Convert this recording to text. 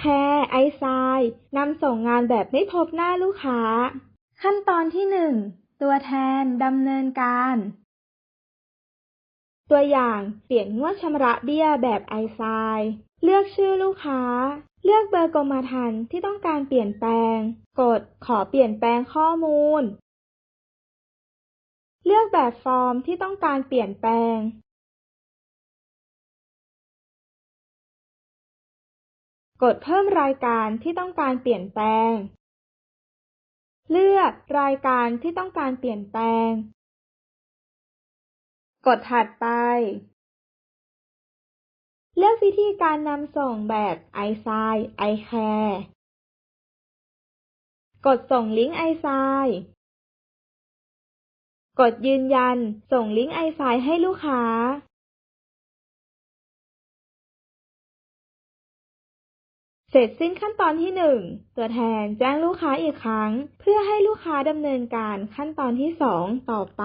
care i s i นำส่งงานแบบไม่พบหน้าลูกค้า ขั้นตอนที่1ตัวแทนดำเนินการ ตัวอย่างเปลี่ยนงวดชำระเบี้ยแบบ i s i เลือกชื่อลูกค้า เลือกเบอร์กรมธรรม์ที่ต้องการเปลี่ยนแปลง กดขอเปลี่ยนแปลงข้อมูล เลือกแบบฟอร์มที่ต้องการเปลี่ยนแปลง กดเพิ่มรายการที่ต้องการเปลี่ยนแปลง เลือกรายการที่ต้องการเปลี่ยนแปลง กดถัดไป เลือกวิธีการนำส่งแบบ i s i i care กดส่งลิงก์ i s i กดยืนยัน ส่งลิงก์ i s i ให้ลูกค้า เสร็จสิ้นขั้นตอนที่ 1 ตัวแทนแจ้งลูกค้าอีกครั้ง เพื่อให้ลูกค้าดำเนินการขั้นตอนที่ 2 ต่อไป